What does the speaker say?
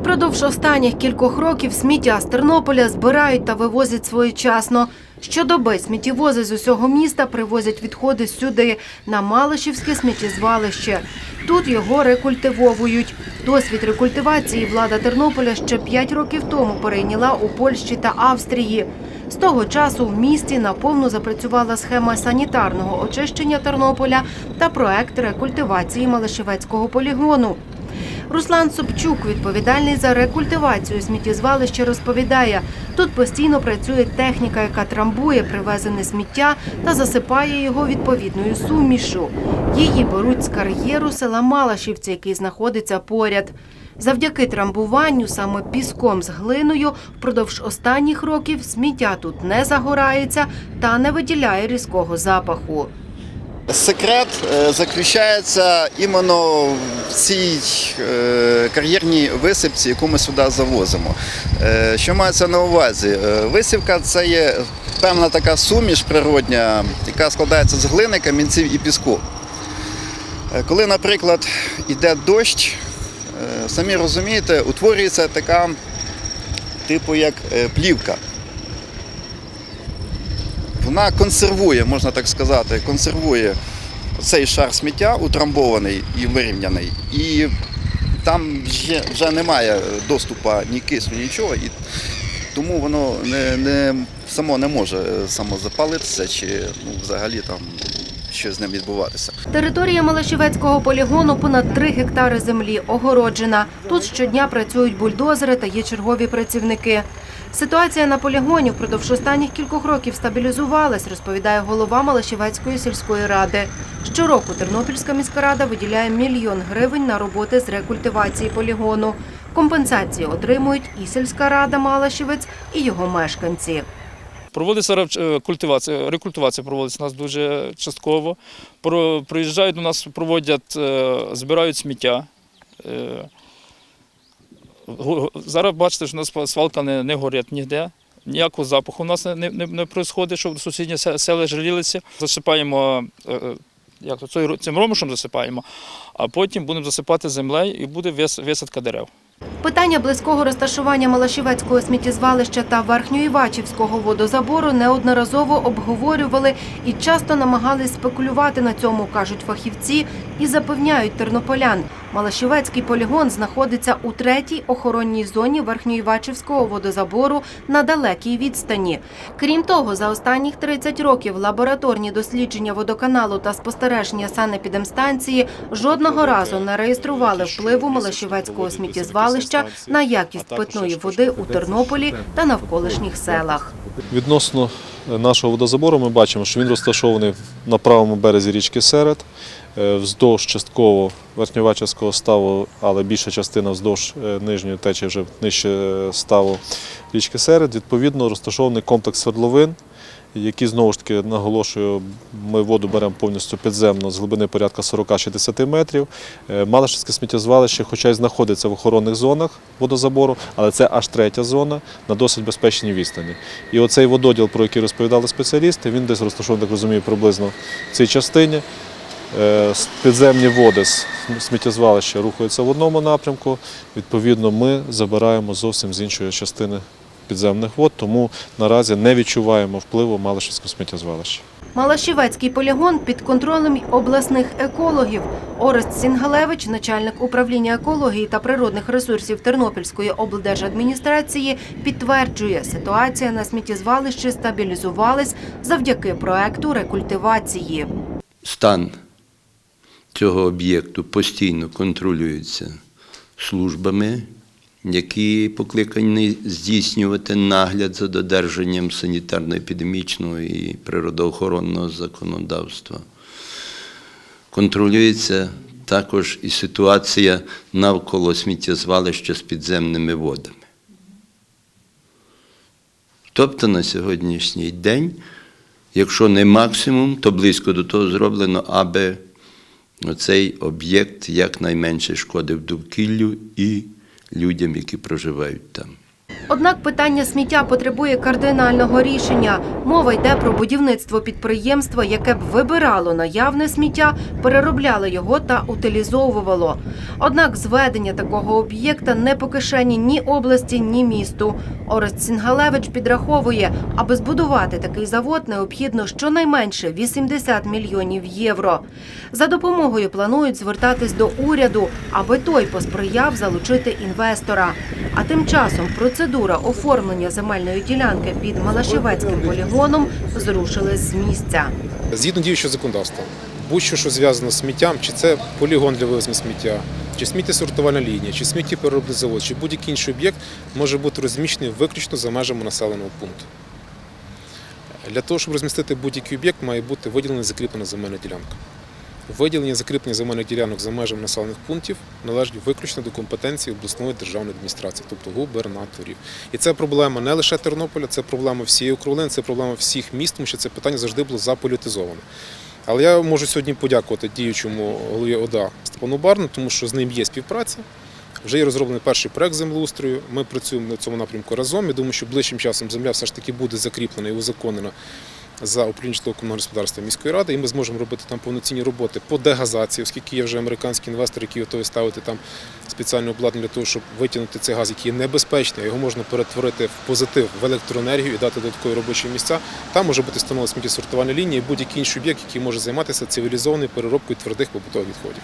Впродовж останніх кількох років сміття з Тернополя збирають та вивозять своєчасно. Щодоби сміттєвози з усього міста привозять відходи сюди, на Малишівське сміттєзвалище. Тут його рекультивовують. Досвід рекультивації влада Тернополя ще 5 років тому перейняла у Польщі та Австрії. З того часу в місті наповну запрацювала схема санітарного очищення Тернополя та проект рекультивації Малишевецького полігону. Руслан Собчук, відповідальний за рекультивацію сміттєзвалища, розповідає, тут постійно працює техніка, яка трамбує привезене сміття та засипає його відповідною сумішу. Її беруть з кар'єру села Малашівці, який знаходиться поряд. Завдяки трамбуванню саме піском з глиною впродовж останніх років сміття тут не загорається та не виділяє різкого запаху. Секрет е, заключається іменно в цій е, кар'єрній висипці, яку ми сюди завозимо. Е, Що мається на увазі? Висівка це є певна така суміш природня, яка складається з глини, камінців і піску. Коли, наприклад, йде дощ, самі розумієте, утворюється така, типу як плівка вона консервує, можна так сказати, консервує цей шар сміття, утрамбований і вирівняний. І там вже, вже немає доступу ні кисню, нічого. І тому воно не, не, само не може е, самозапалитися чи ну, взагалі там щось з ним відбуватися. Територія Малашівецького полігону понад 3 гектари землі огороджена. Тут щодня працюють бульдозери та є чергові працівники. Ситуація на полігоні впродовж останніх кількох років стабілізувалась, розповідає голова Малашівецької сільської ради. Щороку Тернопільська міська рада виділяє мільйон гривень на роботи з рекультивації полігону. Компенсації отримують і сільська рада Малашівець, і його мешканці. Проводиться е, культивація, рекультивація проводиться у нас дуже частково. Приїжджають до нас, проводять, е, збирають сміття. Зараз бачите, що у нас свалка не, не горить ніде. Ніякого запаху у нас не, не, не відбувається, щоб сусідні села жалілися. Засипаємо е, е, як то, цим ромушем засипаємо, а потім будемо засипати землею і буде висадка дерев. Питання близького розташування Малашівецького сміттєзвалища та Верхньоівачівського водозабору неодноразово обговорювали і часто намагались спекулювати на цьому, кажуть фахівці, і запевняють тернополян. Малашівецький полігон знаходиться у третій охоронній зоні Верхньоівачівського водозабору на далекій відстані. Крім того, за останніх 30 років лабораторні дослідження водоканалу та спостереження санепідемстанції жодного разу не реєстрували впливу Малашівецького сміттєзвалища на якість питної води у Тернополі та навколишніх селах. Відносно нашого водозабору ми бачимо, що він розташований на правому березі річки Серед, е, вздовж частково Верхньовачівського ставу, але більша частина вздовж е, нижньої течії вже нижче е, ставу річки Серед. Відповідно, розташований комплекс свердловин, які знову ж таки наголошую, ми воду беремо повністю підземно з глибини порядка 40-60 метрів. Е, сміттєзвалище, хоча й знаходиться в охоронних зонах водозабору, але це аж третя зона на досить безпечній відстані. І оцей вододіл, про який розповідали спеціалісти, він десь розташований, так розумію, приблизно в цій частині. Е, Підземні води з сміттєзвалища рухаються в одному напрямку. Відповідно, ми забираємо зовсім з іншої частини підземних вод, тому наразі не відчуваємо впливу Малишівського сміттєзвалища. Малашівецький полігон під контролем обласних екологів. Орест Сінгалевич, начальник управління екології та природних ресурсів Тернопільської облдержадміністрації, підтверджує, ситуація на сміттєзвалищі стабілізувалась завдяки проекту рекультивації. стан цього об'єкту постійно контролюється службами, які покликані здійснювати нагляд за додержанням санітарно-епідемічного і природоохоронного законодавства. Контролюється також і ситуація навколо сміттєзвалища з підземними водами. Тобто на сьогоднішній день якщо не максимум, то близько до того зроблено, аби цей об'єкт якнайменше шкодив довкіллю і людям, які проживають там. Однак питання сміття потребує кардинального рішення. Мова йде про будівництво підприємства, яке б вибирало наявне сміття, переробляло його та утилізовувало. Однак зведення такого об'єкта не по кишені ні області, ні місту. Орест Сінгалевич підраховує, аби збудувати такий завод, необхідно щонайменше 80 мільйонів євро. За допомогою планують звертатись до уряду, аби той посприяв залучити інвестора. А тим часом процедура оформлення земельної ділянки під Малашівецьким полігоном зрушилась з місця. Згідно діючого законодавства, будь-що, що зв'язано з сміттям, чи це полігон для вивезення сміття, чи сміттєсортувальна лінія, чи сміттєпереробний завод, чи будь-який інший об'єкт може бути розміщений виключно за межами населеного пункту. Для того, щоб розмістити будь-який об'єкт, має бути виділена закріплена земельна ділянка. Виділення закріплення земельних ділянок за межами населених пунктів належить виключно до компетенції обласної державної адміністрації, тобто губернаторів. І це проблема не лише Тернополя, це проблема всієї України, це проблема всіх міст, тому що це питання завжди було заполітизоване. Але я можу сьогодні подякувати діючому голові ОДА Степану Барну, тому що з ним є співпраця. Вже є розроблений перший проект землеустрою. Ми працюємо на цьому напрямку разом. Я думаю, що ближчим часом земля все ж таки буде закріплена і узаконена за управління житлово-комунального господарства міської ради, і ми зможемо робити там повноцінні роботи по дегазації, оскільки є вже американський інвестор, який готовий ставити там спеціальне обладнання для того, щоб витягнути цей газ, який є небезпечний, його можна перетворити в позитив, в електроенергію і дати додаткові робочі місця. Там може бути встановлена сміттєсортувальна лінія і будь-який інший об'єкт, який може займатися цивілізованою переробкою твердих побутових відходів.